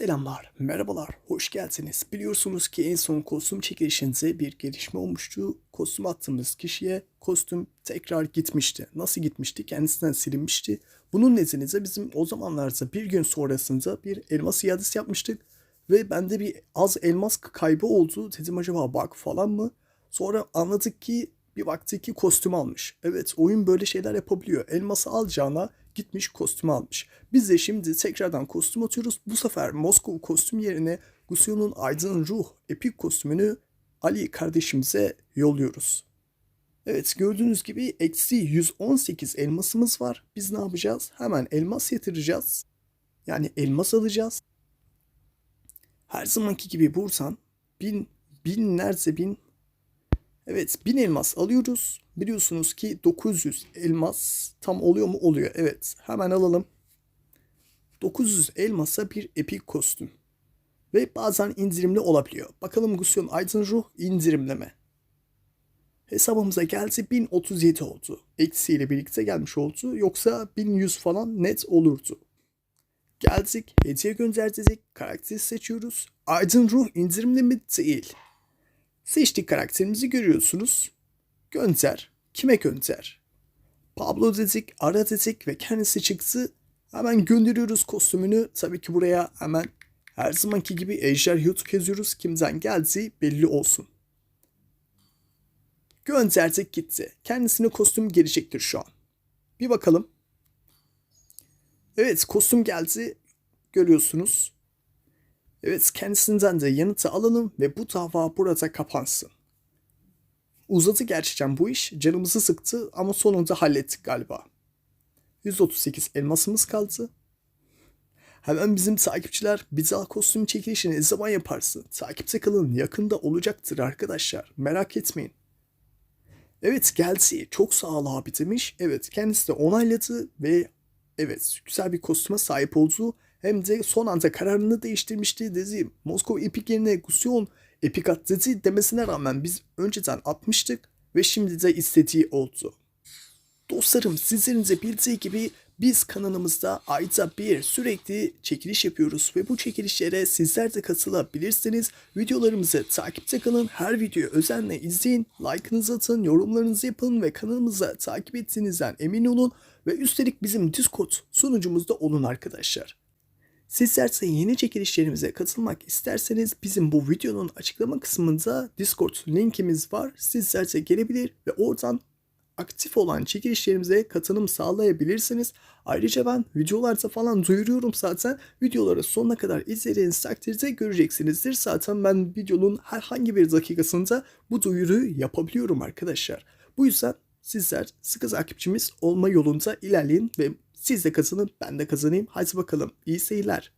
Selamlar, merhabalar, hoş geldiniz. Biliyorsunuz ki en son kostüm çekilişinde bir gelişme olmuştu. Kostüm attığımız kişiye kostüm tekrar gitmişti. Nasıl gitmişti? Kendisinden silinmişti. Bunun nedeni de bizim o zamanlarda bir gün sonrasında bir elmas iadesi yapmıştık. Ve bende bir az elmas kaybı oldu. Dedim acaba bug falan mı? Sonra anladık ki bir baktık ki kostüm almış. Evet oyun böyle şeyler yapabiliyor. Elması alacağına gitmiş kostüm almış. Biz de şimdi tekrardan kostüm atıyoruz. Bu sefer Moskova kostüm yerine Gusion'un Aydın Ruh epik kostümünü Ali kardeşimize yolluyoruz. Evet gördüğünüz gibi eksi 118 elmasımız var. Biz ne yapacağız? Hemen elmas yatıracağız. Yani elmas alacağız. Her zamanki gibi buradan bin, binlerce bin Evet 1000 elmas alıyoruz. Biliyorsunuz ki 900 elmas tam oluyor mu? Oluyor. Evet hemen alalım. 900 elmasa bir epik kostüm. Ve bazen indirimli olabiliyor. Bakalım Gusion Aydın Ruh indirimli mi? Hesabımıza geldi 1037 oldu. Eksiyle birlikte gelmiş oldu. Yoksa 1100 falan net olurdu. Geldik, hediye gönderdik, karakteri seçiyoruz. Aydın Ruh indirimli mi? Değil. Seçtik karakterimizi görüyorsunuz. Gönder. Kime gönder? Pablo dedik, ara dedik ve kendisi çıktı. Hemen gönderiyoruz kostümünü. Tabii ki buraya hemen her zamanki gibi Ejder YouTube yazıyoruz. Kimden geldiği belli olsun. Gönderdik gitti. Kendisine kostüm gelecektir şu an. Bir bakalım. Evet kostüm geldi. Görüyorsunuz. Evet kendisinden de yanıtı alalım ve bu dava burada kapansın. Uzadı gerçekten bu iş. Canımızı sıktı ama sonunda hallettik galiba. 138 elmasımız kaldı. Hemen bizim takipçiler daha kostüm çekilişini ne zaman yaparsın? Takipte kalın yakında olacaktır arkadaşlar. Merak etmeyin. Evet geldi. Çok sağ ol abi demiş. Evet kendisi de onayladı ve evet güzel bir kostüme sahip oldu. Hem de son anda kararını değiştirmişti dedi. Moskova Epic yerine Gusion Epic at dedi demesine rağmen biz önceden atmıştık ve şimdi de istediği oldu. Dostlarım sizlerin de bildiği gibi biz kanalımızda ayda bir sürekli çekiliş yapıyoruz ve bu çekilişlere sizler de katılabilirsiniz. Videolarımızı takipte kalın, her videoyu özenle izleyin, like'ınızı atın, yorumlarınızı yapın ve kanalımıza takip ettiğinizden emin olun ve üstelik bizim Discord sunucumuzda olun arkadaşlar. Sizler de yeni çekilişlerimize katılmak isterseniz bizim bu videonun açıklama kısmında Discord linkimiz var. Sizler de gelebilir ve oradan aktif olan çekilişlerimize katılım sağlayabilirsiniz. Ayrıca ben videolarda falan duyuruyorum zaten. Videoları sonuna kadar izlediğiniz takdirde göreceksinizdir. Zaten ben videonun herhangi bir dakikasında bu duyuruyu yapabiliyorum arkadaşlar. Bu yüzden sizler sıkı takipçimiz olma yolunda ilerleyin ve siz de kazanın ben de kazanayım. Hadi bakalım iyi seyirler.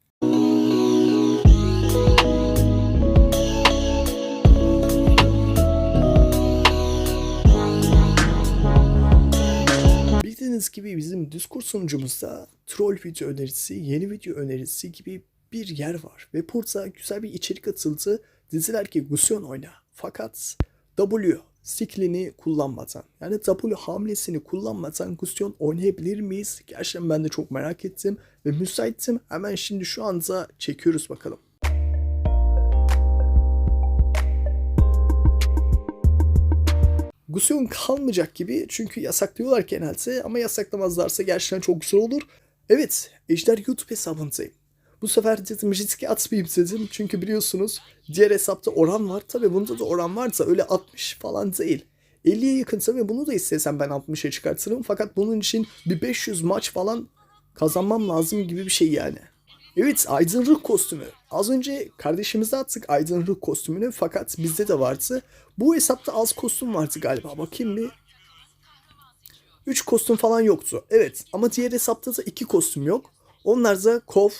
Bildiğiniz gibi bizim Discord sunucumuzda troll video önerisi, yeni video önerisi gibi bir yer var. Ve burada güzel bir içerik atıldı. Dediler ki Gusion oyna. Fakat W siklini kullanmadan yani W hamlesini kullanmadan Gusion oynayabilir miyiz? Gerçekten ben de çok merak ettim ve müsaittim. Hemen şimdi şu anda çekiyoruz bakalım. Gusion kalmayacak gibi çünkü yasaklıyorlar genelde ama yasaklamazlarsa gerçekten çok güzel olur. Evet, Ejder YouTube hesabındayım. Bu sefer dedim riske atmayayım dedim. Çünkü biliyorsunuz diğer hesapta oran var. Tabi bunda da oran varsa öyle 60 falan değil. 50'ye yakın tabi bunu da istesem ben 60'a çıkartırım. Fakat bunun için bir 500 maç falan kazanmam lazım gibi bir şey yani. Evet Aydın Ruh kostümü. Az önce kardeşimize attık Aydın Ruh kostümünü fakat bizde de vardı. Bu hesapta az kostüm vardı galiba. Bakayım bir. 3 kostüm falan yoktu. Evet ama diğer hesapta da 2 kostüm yok. Onlar da Kov,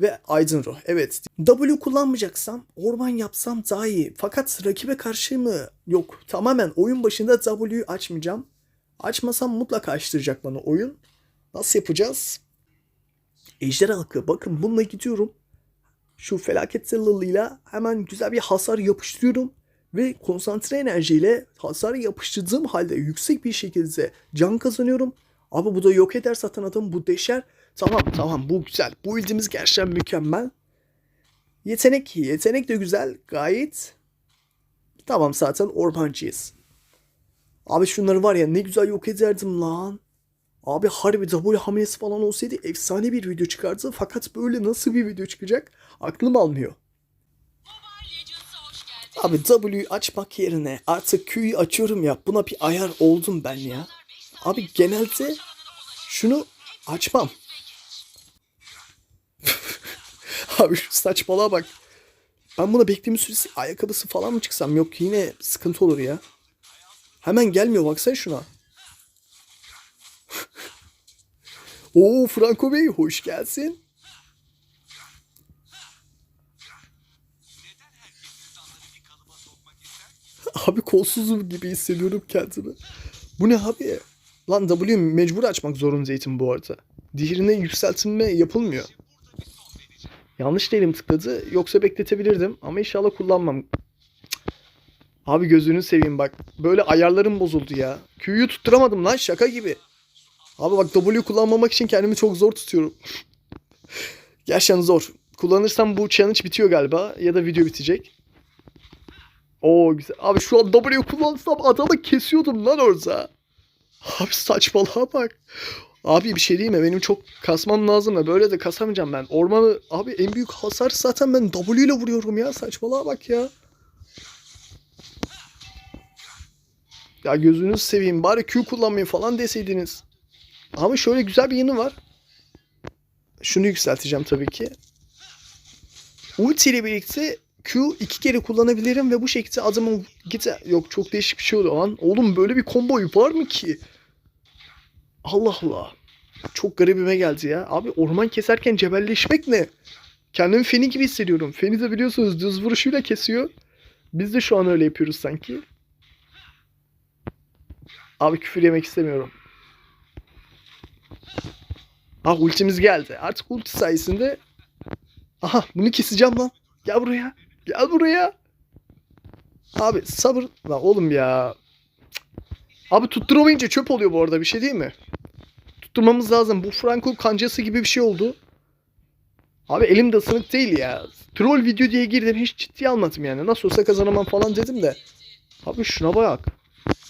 ve Aydın Ruh. Evet. W kullanmayacaksam orman yapsam daha iyi. Fakat rakibe karşı mı? Yok. Tamamen oyun başında W'yu açmayacağım. Açmasam mutlaka açtıracak bana oyun. Nasıl yapacağız? Ejder halkı. Bakın bununla gidiyorum. Şu felaket zırhlılığıyla hemen güzel bir hasar yapıştırıyorum. Ve konsantre enerjiyle hasar yapıştırdığım halde yüksek bir şekilde can kazanıyorum. Abi bu da yok eder zaten adam bu deşer. Tamam tamam bu güzel. Bu ildimiz gerçekten mükemmel. Yetenek, yetenek de güzel. Gayet. Tamam zaten ormancıyız. Abi şunları var ya ne güzel yok ederdim lan. Abi harbi W hamlesi falan olsaydı efsane bir video çıkardı. Fakat böyle nasıl bir video çıkacak aklım almıyor. Abi W'yu açmak yerine artık Q'yu açıyorum ya. Buna bir ayar oldum ben ya. Abi genelde şunu açmam. Abi şu saçmalığa bak. Ben buna beklediğim süresi ayakkabısı falan mı çıksam? Yok yine sıkıntı olur ya. Hemen gelmiyor baksana şuna. Oo Franco Bey hoş gelsin. Abi kolsuzum gibi hissediyorum kendimi. Bu ne abi? Lan W mecbur açmak zorundaydım bu arada. Diğerine yükseltilme yapılmıyor. Yanlış değilim tıkladı. Yoksa bekletebilirdim. Ama inşallah kullanmam. Abi gözünü seveyim bak. Böyle ayarlarım bozuldu ya. Q'yu tutturamadım lan şaka gibi. Abi bak W kullanmamak için kendimi çok zor tutuyorum. Gerçekten zor. Kullanırsam bu challenge bitiyor galiba. Ya da video bitecek. Oo güzel. Abi şu an W kullansam adamı kesiyordum lan orada. Abi saçmalığa bak. Abi bir şey diyeyim mi? Benim çok kasmam lazım da böyle de kasamayacağım ben. Ormanı abi en büyük hasar zaten ben W ile vuruyorum ya. Saçmalığa bak ya. Ya gözünüzü seveyim. Bari Q kullanmayın falan deseydiniz. Ama şöyle güzel bir yanı var. Şunu yükselteceğim tabii ki. Ulti ile birlikte Q iki kere kullanabilirim ve bu şekilde adamın gite yok çok değişik bir şey oluyor lan. Oğlum böyle bir komboyu var mı ki? Allah Allah. Çok garibime geldi ya. Abi orman keserken cebelleşmek ne? Kendimi Feni gibi hissediyorum. Feni de biliyorsunuz düz vuruşuyla kesiyor. Biz de şu an öyle yapıyoruz sanki. Abi küfür yemek istemiyorum. Ah ultimiz geldi. Artık ulti sayesinde Aha bunu keseceğim lan. Gel buraya. Gel buraya. Abi sabır. Lan oğlum ya. Abi tutturamayınca çöp oluyor bu arada bir şey değil mi? Tutturmamız lazım. Bu Franco kancası gibi bir şey oldu. Abi elim de ısınık değil ya. Troll video diye girdim hiç ciddiye almadım yani. Nasıl olsa kazanamam falan dedim de. Abi şuna bak.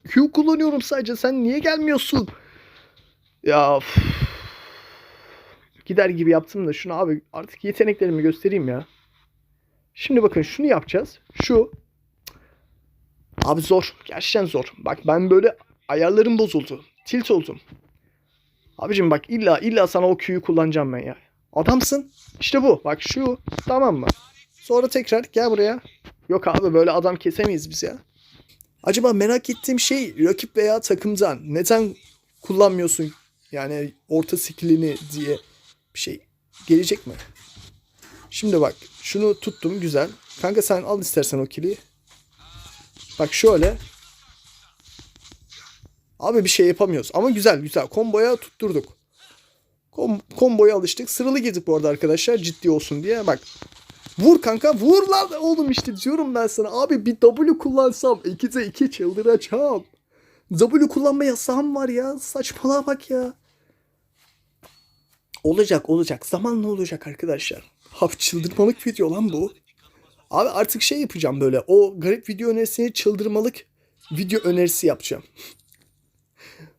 Q kullanıyorum sadece sen niye gelmiyorsun? Ya üf. Gider gibi yaptım da şunu abi artık yeteneklerimi göstereyim ya. Şimdi bakın şunu yapacağız. Şu. Abi zor. Gerçekten zor. Bak ben böyle ayarlarım bozuldu. Tilt oldum. Abicim bak illa illa sana o Q'yu kullanacağım ben ya. Adamsın. İşte bu. Bak şu. Tamam mı? Sonra tekrar gel buraya. Yok abi böyle adam kesemeyiz biz ya. Acaba merak ettiğim şey rakip veya takımdan neden kullanmıyorsun yani orta skillini diye bir şey gelecek mi? Şimdi bak şunu tuttum güzel. Kanka sen al istersen o kili. Bak şöyle. Abi bir şey yapamıyoruz ama güzel güzel komboya tutturduk. Kom komboya alıştık. Sıralı girdik bu arada arkadaşlar ciddi olsun diye. Bak Vur kanka vur lan oğlum işte diyorum ben sana. Abi bir W kullansam 2'de 2 çıldıracağım. W kullanma yasağım var ya. Saçmalığa bak ya. Olacak olacak. Zamanla olacak arkadaşlar. Haf çıldırmalık video lan bu. Abi artık şey yapacağım böyle. O garip video önerisini çıldırmalık video önerisi yapacağım.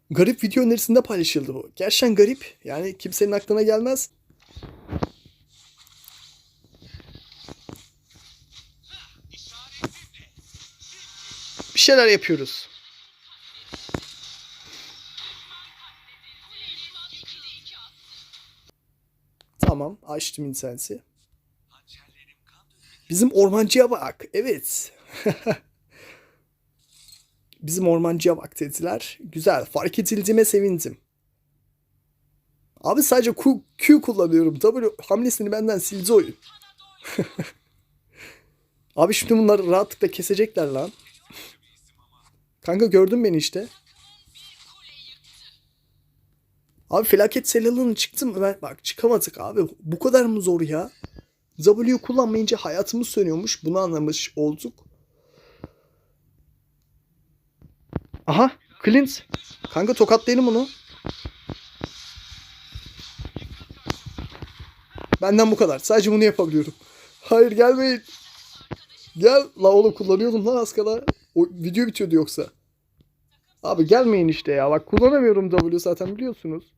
Garip video önerisinde paylaşıldı bu. Gerçekten garip. Yani kimsenin aklına gelmez. Bir şeyler yapıyoruz. Tamam açtım interneti. Bizim ormancıya bak. Evet. Bizim ormancıya bak dediler. Güzel. Fark edildiğime sevindim. Abi sadece Q, Q kullanıyorum. W hamlesini benden sildi oyun. Abi şimdi bunları rahatlıkla kesecekler lan. Kanka gördün beni işte. Abi felaket selalığını çıktım mı? Ben, bak çıkamadık abi. Bu kadar mı zor ya? W kullanmayınca hayatımız sönüyormuş. Bunu anlamış olduk. Aha Clint. Kanka tokatlayalım onu. Benden bu kadar. Sadece bunu yapabiliyorum. Hayır gelmeyin. Gel. La oğlum kullanıyordum lan az kala. O video bitiyordu yoksa. Abi gelmeyin işte ya. Bak kullanamıyorum W zaten biliyorsunuz.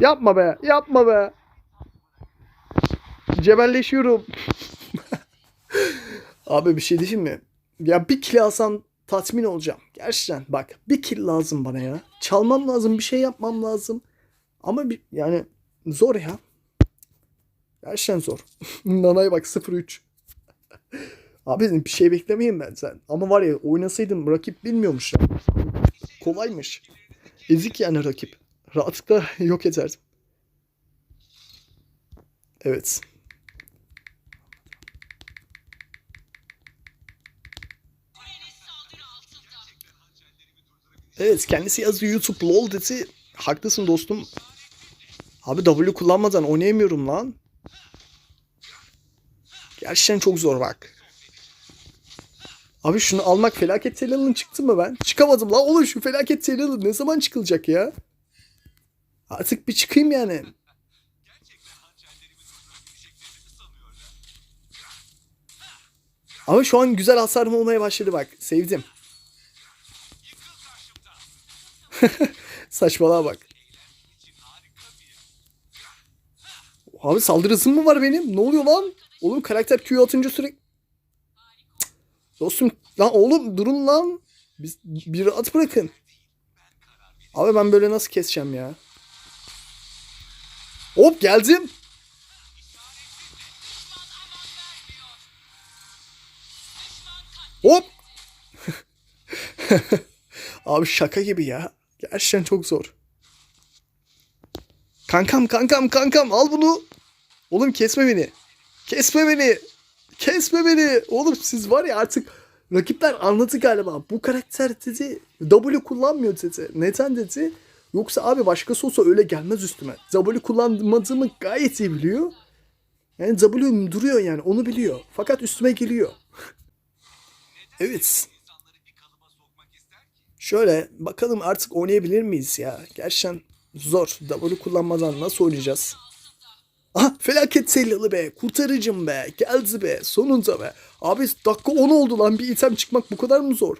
Yapma be. Yapma be. Cebelleşiyorum. Abi bir şey diyeyim mi? Ya bir kill alsam tatmin olacağım. Gerçekten bak bir kill lazım bana ya. Çalmam lazım bir şey yapmam lazım. Ama bir, yani zor ya. Gerçekten zor. Nana'ya bak 0-3. Abi bir şey beklemeyin ben sen. Ama var ya oynasaydım rakip bilmiyormuş ya. Kolaymış. Ezik yani rakip. Rahatlıkla yok ederdim. Evet. Evet kendisi yazıyor YouTube lol dedi. Haklısın dostum. Abi W kullanmadan oynayamıyorum lan. Gerçekten çok zor bak. Abi şunu almak felaket serialın çıktı mı ben? Çıkamadım lan oğlum şu felaket serialı ne zaman çıkılacak ya? Artık bir çıkayım yani. Ama şu an güzel hasarım olmaya başladı bak. Sevdim. Saçmalığa bak. Abi saldırı hızım mı var benim? Ne oluyor lan? Oğlum karakter Q atınca sürekli... Cık. Dostum lan oğlum durun lan. Biz bir rahat bırakın. Abi ben böyle nasıl keseceğim ya? Hop geldim. Hop. Abi şaka gibi ya. Gerçekten çok zor. Kankam kankam kankam al bunu. Oğlum kesme beni. Kesme beni. Kesme beni. Oğlum siz var ya artık rakipler anladı galiba. Bu karakter dedi W kullanmıyor dedi. Neden dedi? Yoksa abi başkası olsa öyle gelmez üstüme. W kullanmadığımı gayet iyi biliyor. Yani W duruyor yani onu biliyor. Fakat üstüme geliyor. evet. Şöyle bakalım artık oynayabilir miyiz ya? Gerçekten zor. W kullanmadan nasıl oynayacağız? Aha felaket seriyalı be. Kurtarıcım be. Geldi be. Sonunda be. Abi dakika 10 oldu lan. Bir item çıkmak bu kadar mı zor?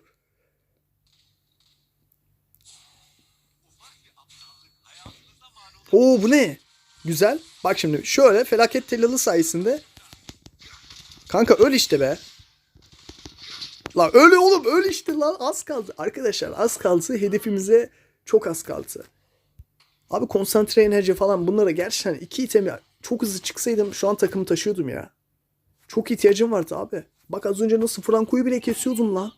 Oo bu ne? Güzel. Bak şimdi şöyle felaket tellalı sayesinde Kanka öl işte be. Lan öyle oğlum öyle işte lan az kaldı. Arkadaşlar az kaldı hedefimize çok az kaldı. Abi konsantre enerji falan bunlara gerçekten iki itemi çok hızlı çıksaydım şu an takımı taşıyordum ya. Çok ihtiyacım vardı abi. Bak az önce nasıl Franco'yu bile kesiyordum lan.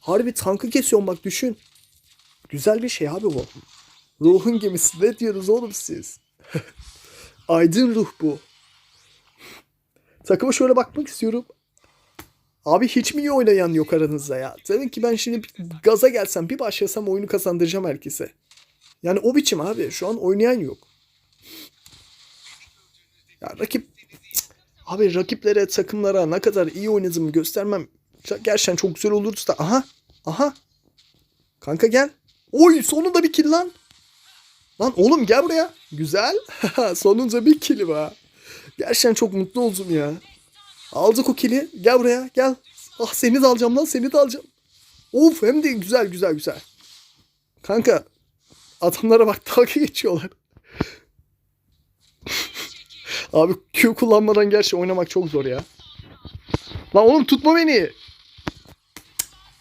Harbi tankı kesiyorum bak düşün. Güzel bir şey abi bu. Ruhun gemisi ne diyorsunuz oğlum siz? Aydın ruh bu. Takıma şöyle bakmak istiyorum. Abi hiç mi iyi oynayan yok aranızda ya? Dedim ki ben şimdi gaza gelsem bir başlasam oyunu kazandıracağım herkese. Yani o biçim abi. Şu an oynayan yok. Ya rakip abi rakiplere, takımlara ne kadar iyi oynadığımı göstermem gerçekten çok güzel olurdu da. Aha. Aha. Kanka gel. Oy sonunda bir kill lan. Lan oğlum gel buraya. Güzel. sonunda bir kill var. Gerçekten çok mutlu oldum ya. Aldık o kili. Gel buraya gel. Ah seni de alacağım lan seni de alacağım. Of hem de güzel güzel güzel. Kanka adamlara bak dalga geçiyorlar. Abi Q kullanmadan gerçi oynamak çok zor ya. Lan oğlum tutma beni.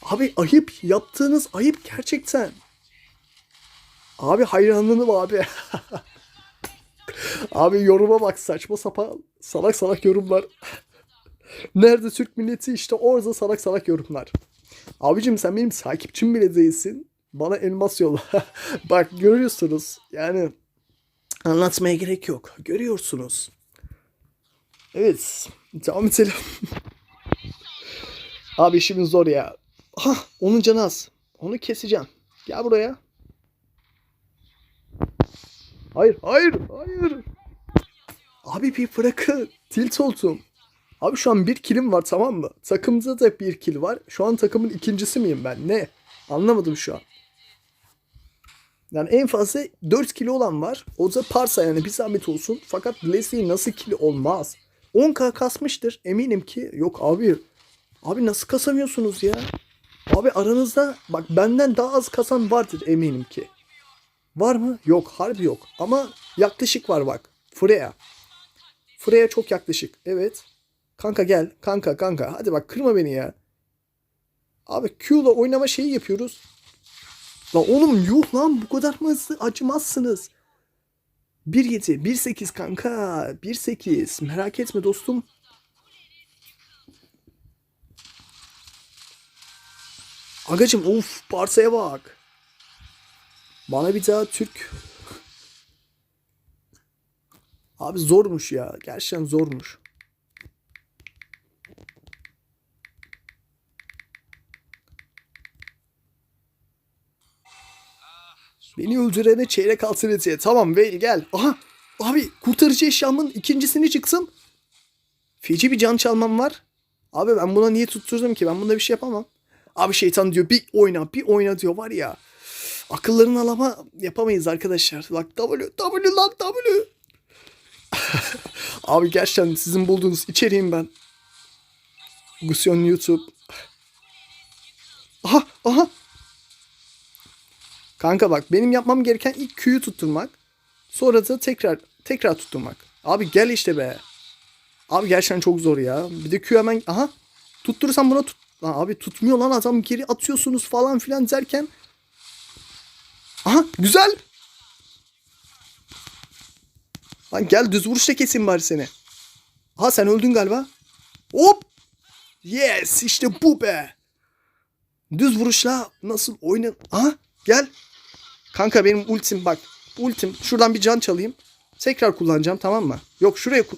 Abi ayıp yaptığınız ayıp gerçekten. Abi hayranlığım abi. abi yoruma bak saçma sapan salak salak yorumlar. Nerede Türk milleti işte orada salak salak yorumlar. Abicim sen benim takipçim bile değilsin. Bana elmas yolla. Bak görüyorsunuz. Yani anlatmaya gerek yok. Görüyorsunuz. Evet. Devam edelim. Abi işimiz zor ya. Ha, onun canı az. Onu keseceğim. Gel buraya. Hayır, hayır, hayır. Abi bir bırakın. Tilt oldum. Abi şu an bir kilim var tamam mı? Takımda da bir kill var. Şu an takımın ikincisi miyim ben? Ne? Anlamadım şu an. Yani en fazla 4 kilo olan var. O da Parsa yani bir zahmet olsun. Fakat Leslie nasıl kilo olmaz? 10k kasmıştır. Eminim ki. Yok abi. Abi nasıl kasamıyorsunuz ya? Abi aranızda bak benden daha az kasan vardır eminim ki. Var mı? Yok. Harbi yok. Ama yaklaşık var bak. Freya. Freya çok yaklaşık. Evet. Kanka gel. Kanka kanka. Hadi bak kırma beni ya. Abi Q'la oynama şeyi yapıyoruz. Lan oğlum yuh lan bu kadar mı hızlı acımazsınız. 1.7, 1.8 kanka. 1.8. Merak etme dostum. Agacım of Barsa'ya bak. Bana bir daha Türk. Abi zormuş ya. Gerçekten zormuş. Beni öldürene çeyrek altın hediye. Tamam Veil gel. Aha abi kurtarıcı eşyamın ikincisini çıksın. Feci bir can çalmam var. Abi ben buna niye tutturdum ki? Ben bunda bir şey yapamam. Abi şeytan diyor bir oyna bir oyna diyor var ya. Akıllarını alama yapamayız arkadaşlar. Bak W W lan W. Abi gerçekten sizin bulduğunuz içeriğim ben. Gusyon YouTube. Aha aha. Kanka bak benim yapmam gereken ilk Q'yu tutturmak. Sonra da tekrar tekrar tutturmak. Abi gel işte be. Abi gerçekten çok zor ya. Bir de Q hemen aha tutturursam buna tut. Lan abi tutmuyor lan adam geri atıyorsunuz falan filan derken. Aha güzel. Lan gel düz vuruşla keseyim bari seni. Ha sen öldün galiba. Hop. Yes işte bu be. Düz vuruşla nasıl oyna... Aha gel. Kanka benim ultim bak. Ultim şuradan bir can çalayım. Tekrar kullanacağım tamam mı? Yok şuraya kul...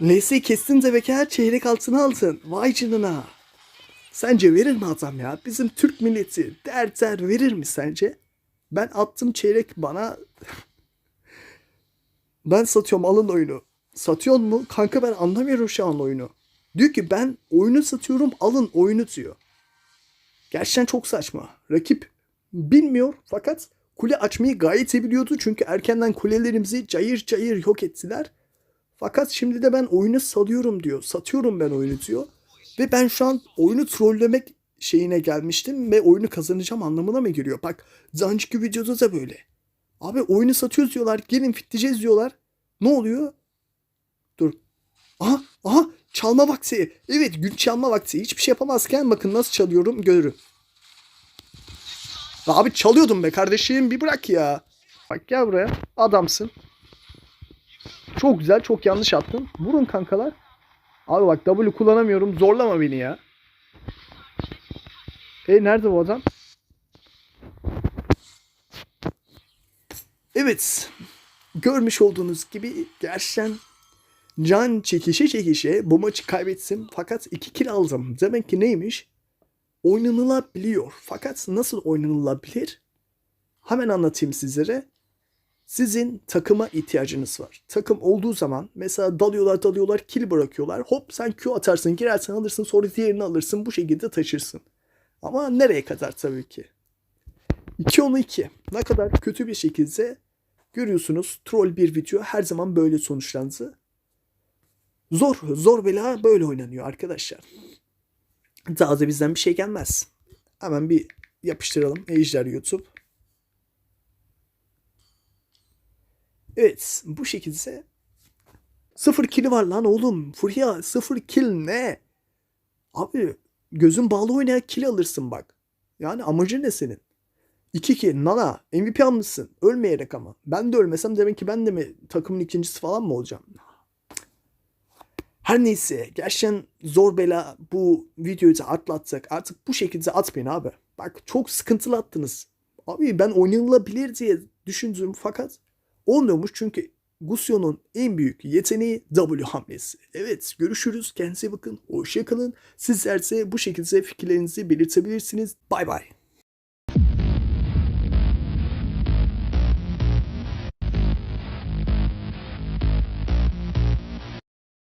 Neyse kestin de her çeyrek altına aldın. Vay canına. Sence verir mi adam ya? Bizim Türk milleti der der verir mi sence? Ben attım çeyrek bana. ben satıyorum alın oyunu. Satıyor mu? Kanka ben anlamıyorum şu an oyunu. Diyor ki ben oyunu satıyorum alın oyunu diyor. Gerçekten çok saçma. Rakip bilmiyor fakat kule açmayı gayet iyi biliyordu. Çünkü erkenden kulelerimizi cayır cayır yok ettiler. Fakat şimdi de ben oyunu salıyorum diyor. Satıyorum ben oyunu diyor. Ve ben şu an oyunu trollemek şeyine gelmiştim ve oyunu kazanacağım anlamına mı geliyor? Bak Zancıkı videoda da böyle. Abi oyunu satıyoruz diyorlar. Gelin fitleyeceğiz diyorlar. Ne oluyor? Dur. Aha aha çalma vakti. Evet gün çalma vakti. Hiçbir şey yapamazken bakın nasıl çalıyorum görün. Abi çalıyordum be kardeşim bir bırak ya. Bak gel buraya adamsın. Çok güzel çok yanlış attın. Vurun kankalar. Abi bak W kullanamıyorum zorlama beni ya. E nerede bu adam? Evet. Görmüş olduğunuz gibi gerçekten can çekişe çekişe bu maçı kaybettim. Fakat 2 kill aldım. Demek ki neymiş? Oynanılabiliyor. Fakat nasıl oynanılabilir? Hemen anlatayım sizlere. Sizin takıma ihtiyacınız var. Takım olduğu zaman mesela dalıyorlar dalıyorlar kill bırakıyorlar. Hop sen Q atarsın girersin alırsın sonra diğerini alırsın bu şekilde taşırsın. Ama nereye kadar tabii ki. 2 10 2. Ne kadar kötü bir şekilde görüyorsunuz troll bir video her zaman böyle sonuçlandı. Zor, zor bela böyle oynanıyor arkadaşlar. Da bizden bir şey gelmez. Hemen bir yapıştıralım Ejder YouTube. Evet bu şekilde sıfır kili var lan oğlum. Furya sıfır kill ne? Abi gözün bağlı oynaya kill alırsın bak. Yani amacı ne senin? 2 kill Nana MVP almışsın. Ölmeyerek ama. Ben de ölmesem demek ki ben de mi takımın ikincisi falan mı olacağım? Her neyse gerçekten zor bela bu videoyu da atlattık. Artık bu şekilde atmayın abi. Bak çok sıkıntılı attınız. Abi ben oynanılabilir diye düşündüm fakat olmuyormuş çünkü Gusion'un en büyük yeteneği W hamlesi. Evet görüşürüz. Kendinize bakın. Hoşçakalın. Sizler ise bu şekilde fikirlerinizi belirtebilirsiniz. Bay bay.